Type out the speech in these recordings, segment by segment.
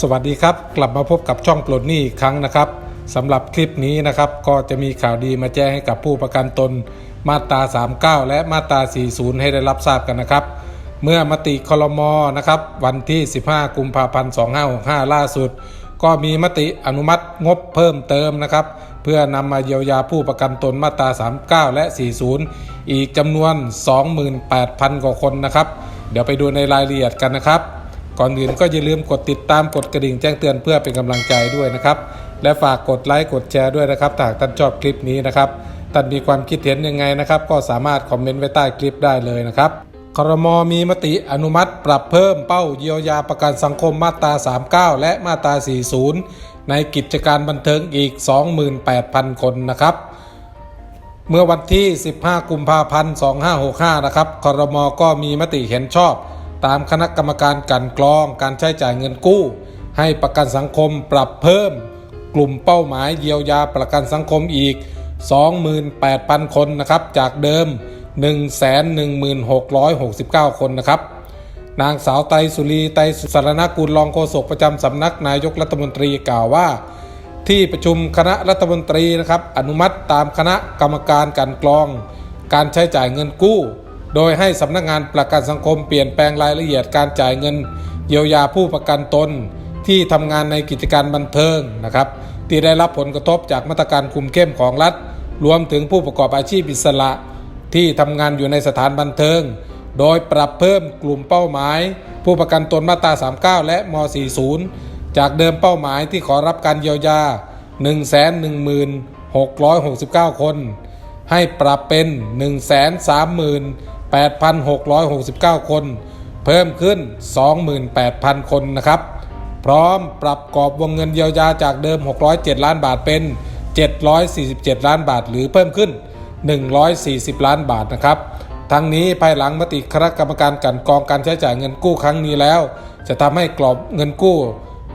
สวัสดีครับ กลับมาพบกับช่องปลดหนี้อีกครั้งนะครับสำหรับคลิปนี้นะครับก็จะมีข่าวดีมาแจ้งให้กับผู้ประกันตนมาตรา 39 และมาตรา 40 ให้ได้รับทราบกันนะครับ เมื่อมติคลมนะครับวันที่ 15 กุมภาพันธ์ 2565 ล่าสุด ก็มีมติอนุมัติงบเพิ่มเติมนะครับ เพื่อนำมาเยียวยาผู้ประกันตนมาตรา 39 และ 40 อีกจำนวน 28,000 กว่าคนนะครับ เดี๋ยวไปดูในรายละเอียดกันนะครับ ก่อนอื่นก็อย่าลืมกดติดตามกดกระดิ่งแจ้งเตือนเพื่อเป็นกำลังใจด้วยนะครับ และฝากกดไลค์กดแชร์ด้วยนะครับหากท่านชอบคลิปนี้นะครับท่านมีความคิดเห็นยังไงนะครับ ก็สามารถคอมเมนต์ไว้ใต้คลิปได้เลยนะครับครมมีมติอนุมัติปรับเพิ่มเป้าเยียวยาประกันสังคมมาตรา 39 และมาตรา 40 ในกิจการบันเทิงอีก 28,000 คนนะครับ เมื่อวันที่ 15 กุมภาพันธ์ 2565 นะครับครมก็มีมติเห็นชอบ ตามคณะกรรมการกันกรองการใช้จ่ายเงินกู้ ให้ประกันสังคมปรับเพิ่ม กลุ่มเป้าหมายเยียวยาประกันสังคมอีก 28,000 คนนะครับจากเดิม 116,669 คนนะครับนางสาวไตรสุรีไตรสุสารนกุลรองโฆษกประจำสำนักนายกรัฐมนตรีกล่าวว่า ที่ประชุมคณะรัฐมนตรีนะครับอนุมัติตามคณะกรรมการกลันกรอง การใช้จ่ายเงินกู้ โดยให้สำนักงานประกันสังคมเปลี่ยนแปลงรายละเอียดการจ่ายเงิน เยียวยาผู้ประกันตน ที่ทำงานในกิจการบันเทิงนะครับ ที่ได้รับผลกระทบจากมาตรการคุมเข้มของรัฐ รวมถึงผู้ประกอบอาชีพอิสระ ที่ทำงานอยู่ในสถานบันเทิง โดยปรับเพิ่มกลุ่มเป้าหมาย ผู้ประกันตนมาตรา 39 และม 40 จากเดิมเป้าหมายที่ขอรับการเยียวยา 116,669 คน ให้ปรับเป็น 8,669 คน เพิ่มขึ้น 28,000 คนนะครับ พร้อมปรับกรอบวงเงินเยียวยาจากเดิม 607 ล้านบาทเป็น 747 ล้านบาท หรือเพิ่มขึ้น 140 ล้านบาทนะครับ ทั้งนี้ภายหลังมติคณะกรรมการกันกองการใช้จ่ายเงินกู้ครั้งนี้แล้ว จะทำให้กรอบเงินกู้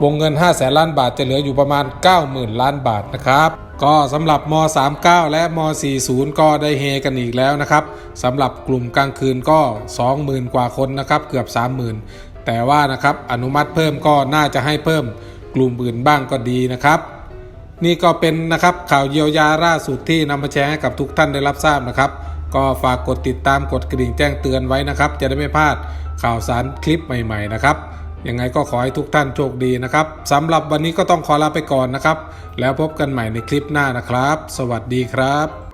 วงเงิน5แสนล้านบาทจะเหลืออยู่ประมาณ 90,000 ล้านบาทนะครับ ก็สำหรับม 39 และม 40 ก็ได้เฮกันอีกแล้วนะครับสำหรับกลุ่มกลางคืนก็ 20,000 กว่าคนนะครับเกือบ 30,000 แต่ว่านะครับอนุมัติเพิ่มก็น่าจะให้เพิ่มกลุ่มอื่นบ้างก็ดีนะครับ นี่ก็เป็นนะครับข่าวเยียวยาล่าสุดที่นำมาแชร์ให้กับทุกท่านได้รับทราบนะครับ ก็ฝากกดติดตามกดกระดิ่งแจ้งเตือนไว้นะครับ จะได้ไม่พลาดข่าวสารคลิปใหม่ ๆ นะครับ ยังไงก็ขอให้ทุกท่านโชคดีนะครับสำหรับวันนี้ก็ต้องขอลาไปก่อนนะครับ แล้วพบกันใหม่ในคลิปหน้านะครับ สวัสดีครับ